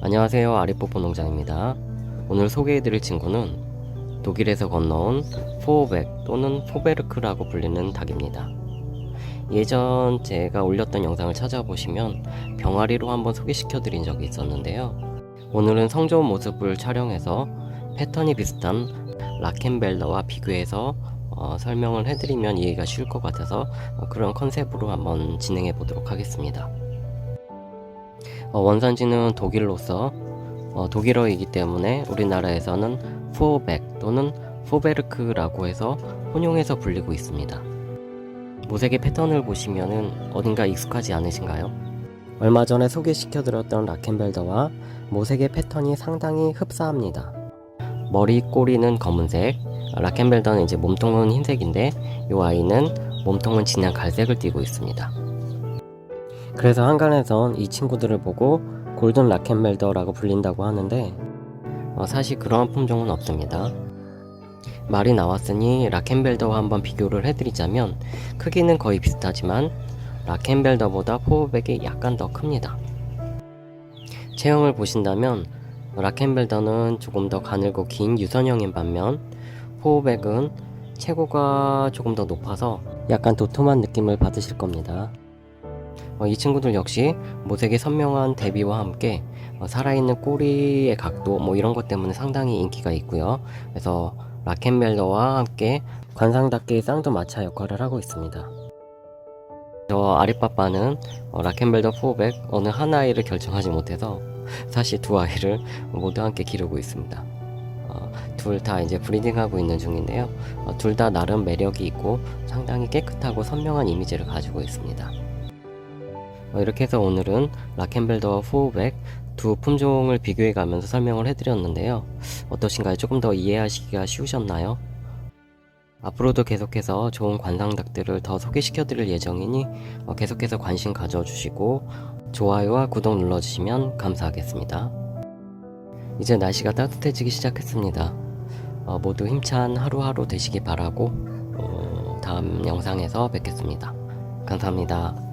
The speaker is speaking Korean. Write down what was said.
안녕하세요. 아리뽀뽀 농장입니다. 오늘 소개해드릴 친구는 독일에서 건너온 포오백 또는 포베르크라고 불리는 닭입니다. 예전 제가 올렸던 영상을 찾아보시면 병아리로 한번 소개시켜드린 적이 있었는데요. 오늘은 성좋은 모습을 촬영해서 패턴이 비슷한 라켄벨더와 비교해서 어, 설명을 해드리면 이해가 쉬울 것 같아서 어, 그런 컨셉으로 한번 진행해 보도록 하겠습니다 어, 원산지는 독일로서 어, 독일어이기 때문에 우리나라에서는 포백 또는 포베르크라고 해서 혼용해서 불리고 있습니다. 모색의 패턴을 보시면은 어딘가 익숙하지 않으신가요? 얼마 전에 소개시켜드렸던 라켄벨더와 모색의 패턴이 상당히 흡사합니다. 머리 꼬리는 검은색, 라켄벨더는 이제 몸통은 흰색인데 이 아이는 몸통은 진한 갈색을 띠고 있습니다. 그래서 한간에선 이 친구들을 보고 골든 라켄벨더라고 불린다고 하는데 어, 사실 그러한 품종은 없습니다. 말이 나왔으니 라켄벨더와 한번 비교를 해드리자면 크기는 거의 비슷하지만 라켄벨더보다 포백이 약간 더 큽니다. 체형을 보신다면 라켄벨더는 조금 더 가늘고 긴 유선형인 반면 포백은 체구가 조금 더 높아서 약간 도톰한 느낌을 받으실 겁니다. 어, 이 친구들 역시 모색의 선명한 대비와 함께 어, 살아있는 꼬리의 각도 뭐 이런 것 때문에 상당히 인기가 있고요. 그래서 라켄멜더와 함께 관상닭개의 쌍두마차 역할을 하고 있습니다. 저 아리빠빠는 어, 라켄벨더 포백 어느 한 아이를 결정하지 못해서 사실 두 아이를 모두 함께 기르고 있습니다. 둘다 이제 브리딩하고 있는 중인데요. 둘다 나름 매력이 있고 상당히 깨끗하고 선명한 이미지를 가지고 있습니다. 어, 이렇게 해서 오늘은 라켄벨더와 포우백 두 품종을 비교해 가면서 설명을 해드렸는데요. 어떠신가요? 조금 더 이해하시기가 쉬우셨나요? 앞으로도 계속해서 좋은 관상닭들을 더 소개시켜 드릴 예정이니 어, 계속해서 관심 가져주시고 좋아요와 구독 눌러주시면 감사하겠습니다. 이제 날씨가 따뜻해지기 시작했습니다. 어, 모두 힘찬 하루하루 되시기 바라고 어, 다음 영상에서 뵙겠습니다. 감사합니다.